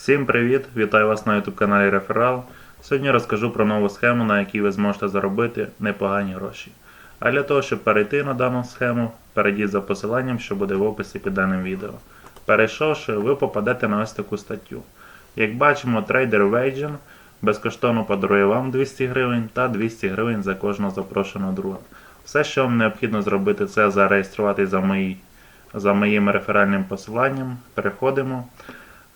Всім привіт! Вітаю вас на YouTube каналі Реферал. Сьогодні розкажу про нову схему, на якій ви зможете заробити непогані гроші. А для того, щоб перейти на дану схему, перейдіть за посиланням, що буде в описі під даним відео. Перейшовши, ви попадете на ось таку статтю. Як бачимо, трейдер Wagen безкоштовно подарує вам 200 гривень та 200 гривень за кожного запрошеного друга. Все, що вам необхідно зробити, це зареєструватись за, мої, за моїм реферальним посиланням. Переходимо.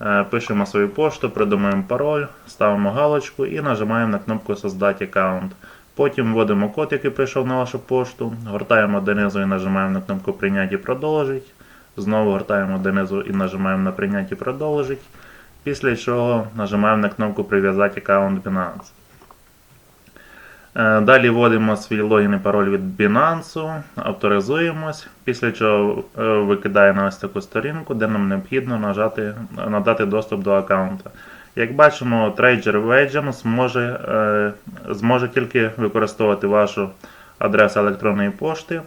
Е, Пишемо свою пошту, придумаємо пароль, ставимо галочку і нажимаємо на кнопку Создати аккаунт. Потім вводимо код, який прийшов на вашу пошту, гортаємо донизу і нажимаємо на кнопку Прийняти і продовжити. Знову гортаємо донизу і нажимаємо на Прийняти і продовжити. Після чого нажимаємо на кнопку Прив'язати аккаунт Binance. Е, Далі вводимо свій логін і пароль від Binance, авторизуємось, після чого е, викидає на ось таку сторінку, де нам необхідно нажати, надати доступ до аккаунта. Як бачимо, трейдер Wagen зможе, зможе тільки використовувати вашу адресу електронної пошти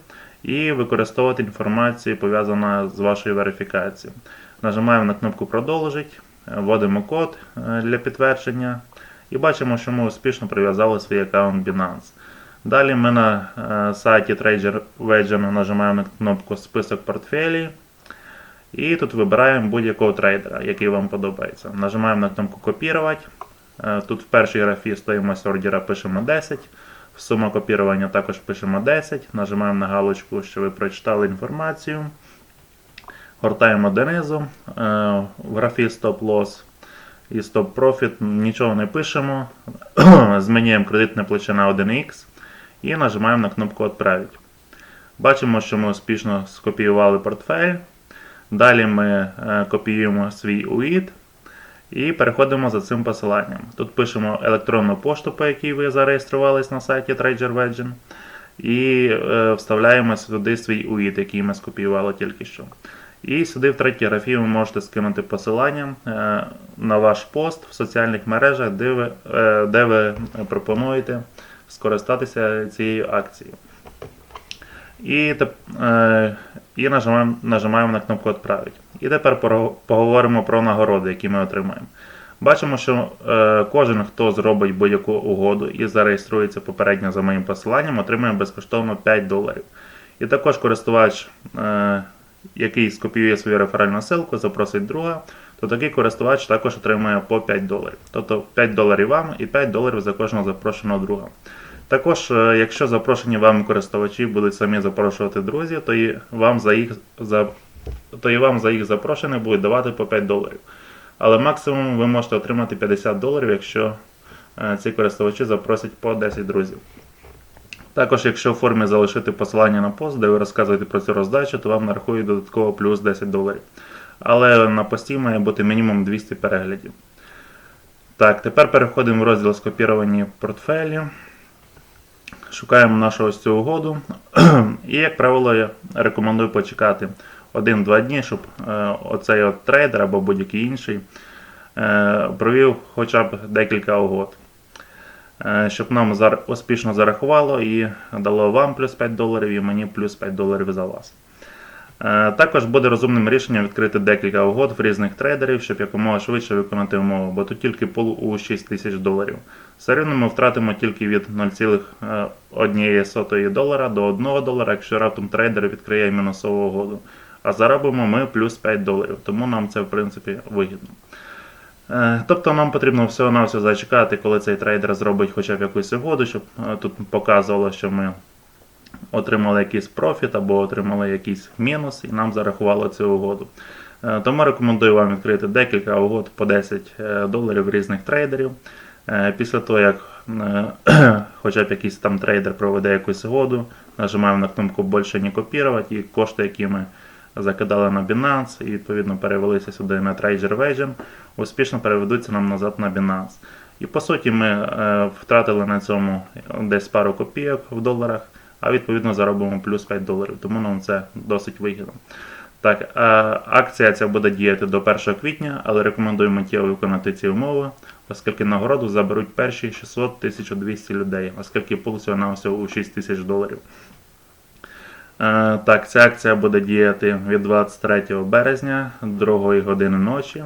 і використовувати інформацію, пов'язану з вашою верифікацією. Нажимаємо на кнопку Продовжить, е, вводимо код для підтвердження. І бачимо, що ми успішно прив'язали свій аккаунт Binance. Далі ми на е, сайті Trader Wagen нажимаємо на кнопку Список портфелі. І тут вибираємо будь-якого трейдера, який вам подобається. Нажимаємо на кнопку Копірувати. Е, Тут в першій графі стоїмость ордера пишемо 10. Сума копірування також пишемо 10. Нажимаємо на галочку, що ви прочитали інформацію. Гортаємо донизу. Е, В графі Stop Loss і Profit нічого не пишемо. Змінюємо кредитне плече на 1X і нажимаємо на кнопку Отправить. Бачимо, що ми успішно скопіювали портфель. Далі ми е, копіюємо свій UID і переходимо за цим посиланням. Тут пишемо електронну пошту, по якій ви зареєструвались на сайті Trader Wagen. І е, вставляємо сюди свій UID, який ми скопіювали тільки що. І сюди в третій графі ви можете скинути посилання е, на ваш пост в соціальних мережах, де ви, е, де ви пропонуєте скористатися цією акцією. І, е, і нажимаємо, нажимаємо на кнопку Отправити. І тепер поговоримо про нагороди, які ми отримаємо. Бачимо, що кожен, хто зробить будь-яку угоду і зареєструється попередньо за моїм посиланням, отримує безкоштовно 5 доларів. І також користувач, який скопіює свою реферальну ссылку, запросить друга, то такий користувач також отримує по 5 доларів. Тобто 5 доларів вам і 5 доларів за кожного запрошеного друга. Також, е, якщо запрошені вами користувачі будуть самі запрошувати друзів, то і вам за їх за, то і вам за їх запрошення будуть давати по 5 доларів. Але максимум ви можете отримати 50 доларів, якщо е, ці користувачі запросять по 10 друзів. Також, якщо в формі залишити посилання на пост, де ви розказуєте про цю роздачу, то вам нарахують додатково плюс 10 доларів. Але на пості має бути мінімум 200 переглядів. Так, тепер переходимо в розділ скопіровані портфелі. Шукаємо нашу ось цю угоду. І, як правило, я рекомендую почекати 1-2 дні, щоб е, оцей от трейдер або будь-який інший е, провів хоча б декілька угод. Е, щоб нам успішно зарахувало і дало вам плюс 5 доларів і мені плюс 5 доларів за вас. Е, Також буде розумним рішенням відкрити декілька угод в різних трейдерів, щоб якомога швидше виконати умову, бо тут тільки пул у 6 тисяч доларів. Все рівно ми втратимо тільки від 0,1 долара до 1 долара, якщо раптом трейдер відкриє мінусову угоду. А заробимо ми плюс 5 доларів, тому нам це в принципі вигідно. Е, Тобто нам потрібно всього-навсього зачекати, коли цей трейдер зробить хоча б якусь угоду, щоб е, тут показувало, що ми отримали якийсь профіт або отримали якийсь мінус, і нам зарахувало цю угоду. Е, Тому рекомендую вам відкрити декілька угод по 10 е, доларів різних трейдерів. Після того, як хоча б якийсь там трейдер проведе якусь угоду, нажимаємо на кнопку «Більше не копірувати» і кошти, які ми закидали на Binance і відповідно перевелися сюди на Trader Wagen, успішно переведуться нам назад на Binance. І по суті ми е, втратили на цьому десь пару копійок в доларах, а відповідно заробимо плюс 5 доларів, тому нам це досить вигідно. Так, е, акція ця буде діяти до 1 квітня, але рекомендую миттєво виконати ці умови, оскільки нагороду заберуть перші 600-1200 людей, оскільки пул всього на всього у 6 тисяч доларів. Е, Так, ця акція буде діяти від 23 березня 2 години ночі.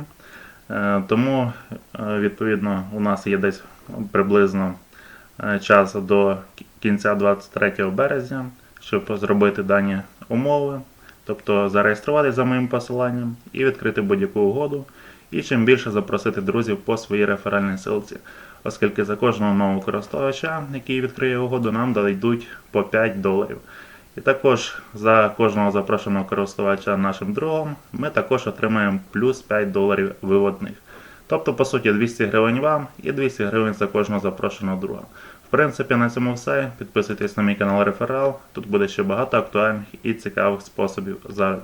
Е, Тому, е, відповідно, у нас є десь приблизно час до кінця 23 березня, щоб зробити дані умови, тобто зареєструватися за моїм посиланням і відкрити будь-яку угоду. І чим більше запросити друзів по своїй реферальній силці, оскільки за кожного нового користувача, який відкриє угоду, нам дадуть по 5 доларів. І також за кожного запрошеного користувача нашим другом ми також отримаємо плюс 5 доларів виводних. Тобто, по суті, 200 гривень вам і 200 гривень за кожного запрошеного друга. В принципі, на цьому все. Підписуйтесь на мій канал Реферал. Тут буде ще багато актуальних і цікавих способів заробітку.